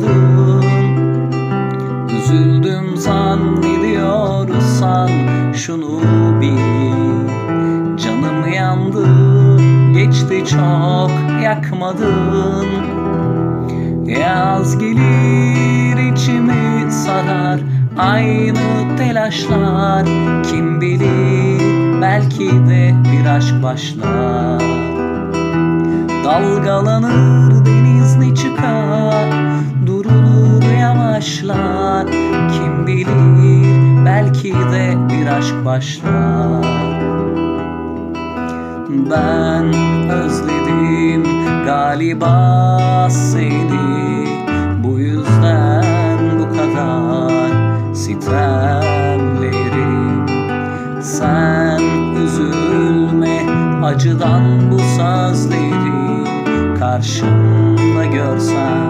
yakmadın Üzüldüm zannediyorsan şunu bil. Canım yandı geçti çok yakmadın. Yaz gelir içimi sarar Aynı telaşlar. Kim bilir belki de bir aşk başlar. Dalgalanır deniz ne çıkar Yavaşlar Kim bilir belki de bir aşk başlar. Ben özledim galiba seni. Bu yüzden bu kadar sitemlerim. Sen üzülme acıdan bu sözleri Karşımda görsem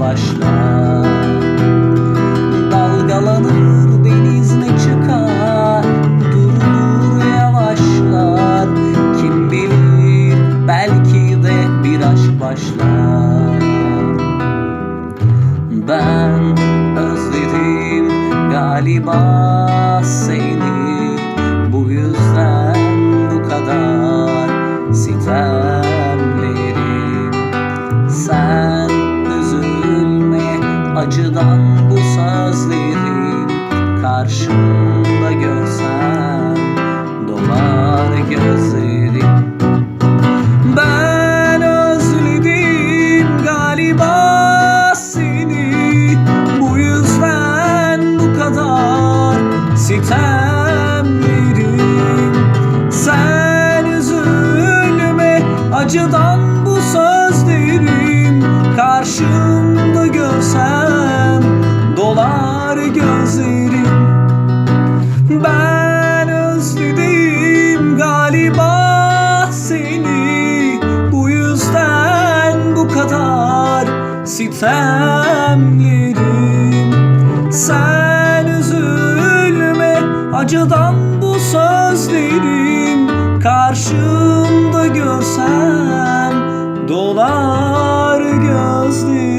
başlar. Dalgalanır deniz ne çıkar? Durur yavaşlar. Kim bilir belki de bir aşk başlar. Ben özledim galiba seni acıdan bu sözlerim Karşımda görsem dolar gözlerim ben özledim galiba seni. Bu yüzden bu kadar sitemlerim Sen üzülme acıdan bu sözlerim Karşımda görsem Ben özledim galiba seni. Bu yüzden bu kadar sitemlerim. Sen üzülme acıdan bu sözlerim. Karşımda görsem dolar gözlerim.